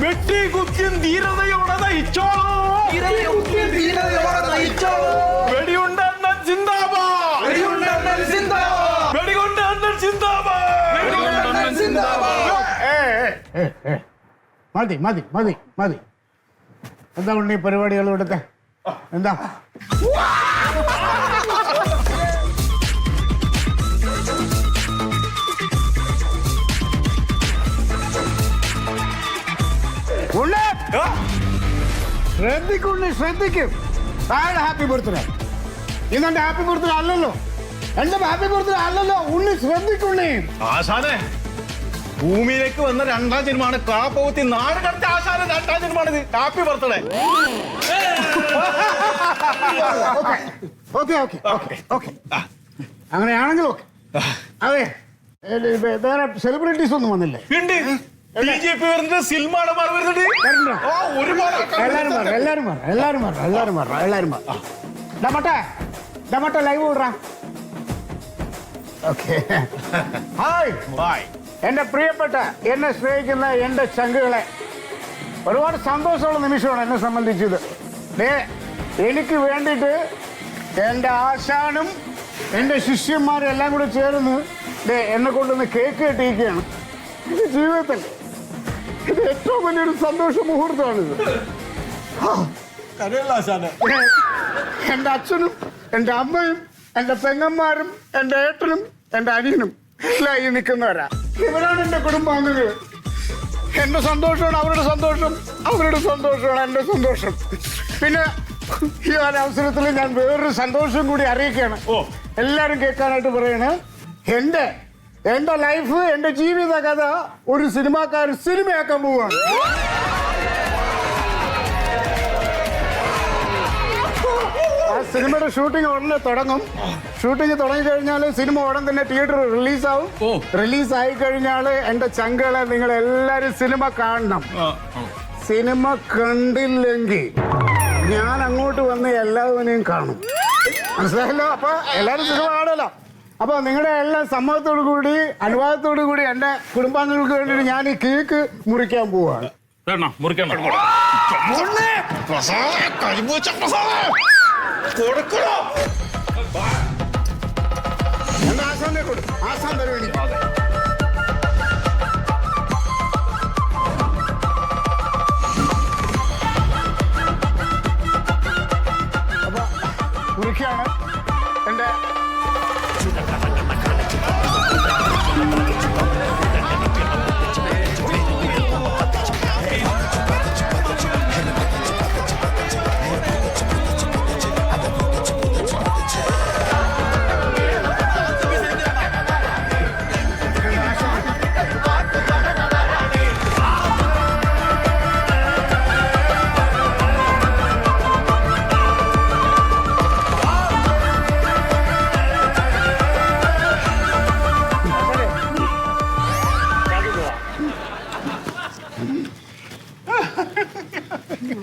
വെട്ടി കുത്തിയും ധീരതയോടെ നയിച്ചോളൂ വെടിയുണ്ട അണ്ണൻ സിന്ദാബാദ് വെടിയുണ്ട അണ്ണൻ സിന്ദാബാദ് ഏ, ഏ, ഏ, ഏ. മതി മതി മതി മതി എന്താ ഉണ്ണി പരിപാടികൾ ഇവിടുത്തെ എന്താ ശ്രദ്ധിക്കുണ്ണി ശ്രദ്ധിക്കും. താഴെ ഹാപ്പി ബർത്ത്ഡേ ഇന്നെന്റെ ഹാപ്പി ബർത്ത്ഡേ അല്ലല്ലോ. എന്റെ ഹാപ്പി ബർത്ത്ഡേ അല്ലല്ലോ. ഉണ്ണി ശ്രദ്ധിക്കുള്ളി ആശാനെ ഭൂമിയിലേക്ക് വന്ന രണ്ടാം ജന്മമാണ് കാപ്പൂത്തി നാട് കടത്തി ആശാന രണ്ടാം ജന്മമാണിത് happy birthday okay okay okay okay അങ്ങനെയാണെങ്കിൽ ഓക്കെ അതെ വേറെ സെലിബ്രിറ്റീസ് ഒന്നും വന്നില്ലേ? ഉണ്ട്. B J P? ആ, ഒരുപാട് ഓക്കെ. ഹായ്. ബായ് എന്റെ പ്രിയപ്പെട്ട എന്നെ സ്നേഹിക്കുന്ന എന്റെ ചങ്കുകളെ ഒരുപാട് സന്തോഷമുള്ള നിമിഷമാണ് എന്നെ സംബന്ധിച്ചത്. ദേ എനിക്ക് വേണ്ടിയിട്ട് എന്റെ ആശാനും എന്റെ ശിഷ്യന്മാരും എല്ലാം കൂടെ ചേർന്ന് ദേ എന്നെ കൊണ്ടുവന്ന് കേക്ക് കെട്ടിയിരിക്കുകയാണ് ജീവിതത്തിൽ ഇത് ഏറ്റവും വലിയൊരു സന്തോഷ മുഹൂർത്തമാണിത്. എന്റെ എന്റെ അച്ഛനും എന്റെ അമ്മയും എന്റെ പെങ്ങന്മാരും എന്റെ ഏട്ടനും എന്റെ അനിയനും എല്ലാം ഈ നിൽക്കുന്നവരാ. ഇവരാണ് എന്റെ കുടുംബാംഗങ്ങൾ. എന്റെ സന്തോഷമാണ് അവരുടെ സന്തോഷം അവരുടെ സന്തോഷമാണ് എന്റെ സന്തോഷം. പിന്നെ ഈ ഒരു അവസരത്തിൽ ഞാൻ വേറൊരു സന്തോഷം കൂടി അറിയിക്കുകയാണ്. എല്ലാവരും കേൾക്കാനായിട്ട് പറയണേ. എന്റെ എന്റെ ലൈഫ് എന്റെ ജീവിത കഥ ഒരു സിനിമാക്കാരൻ സിനിമയാക്കാൻ പോവാണ്. ആ സിനിമയുടെ ഷൂട്ടിംഗ് ഉടനെ തുടങ്ങും. ഷൂട്ടിംഗ് തുടങ്ങി കഴിഞ്ഞാൽ സിനിമ ഉടൻ തന്നെ തിയേറ്ററിൽ റിലീസാവും റിലീസായി റിലീസ് ആയി കഴിഞ്ഞാൽ എന്റെ ചങ്കളെ നിങ്ങൾ എല്ലാരും സിനിമ കാണണം. സിനിമ കണ്ടില്ലെങ്കിൽ ഞാൻ അങ്ങോട്ട് വന്ന് എല്ലാവരെയും കാണും. മനസ്സിലായല്ലോ? അപ്പൊ എല്ലാരും സിനിമ കാണുമല്ലോ. അപ്പൊ നിങ്ങളുടെ എല്ലാ സമ്മതത്തോടു കൂടി അനുവാദത്തോടു കൂടി എന്റെ കുടുംബാംഗങ്ങൾക്ക് വേണ്ടിയിട്ട് ഞാൻ ഈ കേക്ക് മുറിക്കാൻ പോവാണ്. വേണം? മുറിക്കണം തരും എനിക്ക് എന്റെ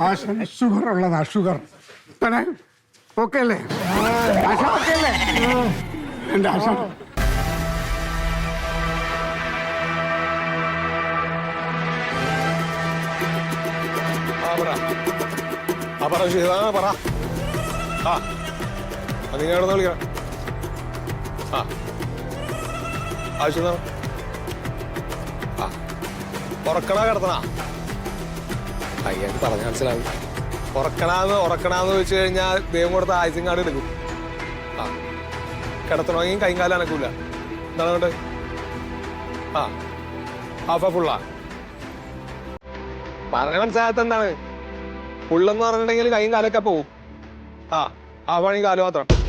ആശാൻ ഷുഗർ ഉള്ളതാ ഷുഗർ പിന്നെ ഓക്കെ അല്ലേ? ആശ ഓക്കെ അല്ലേ? എന്റെ ആശ പറ. ആ പറ ആ പറ. ആ ആ, ആവശ്യം? ആ ഉറക്കണ കിടത്തണ. അയ്യാക്ക് പറഞ്ഞ മനസ്സിലാവും ഉറക്കണാന്ന് ഉറക്കണാന്ന് വെച്ച് കഴിഞ്ഞാൽ ദൈവം കൊടുത്ത ആയുസും കാർഡ് എടുക്കും. ആ. കിടത്തണമെങ്കിൽ കൈകാലം അനക്കൂല. എന്താണ് വേണ്ടത് ആ. ഹാഫ ഫുള്ളാ. പറഞ്ഞ മനസ്സിലാകത്ത് എന്താണ്? ഫുള്ളെന്ന് പറഞ്ഞിട്ടുണ്ടെങ്കിൽ കൈയും കാലൊക്കെ പോവും. ആ. ഹാഫ് ആണെങ്കിൽ കാൽ മാത്രം.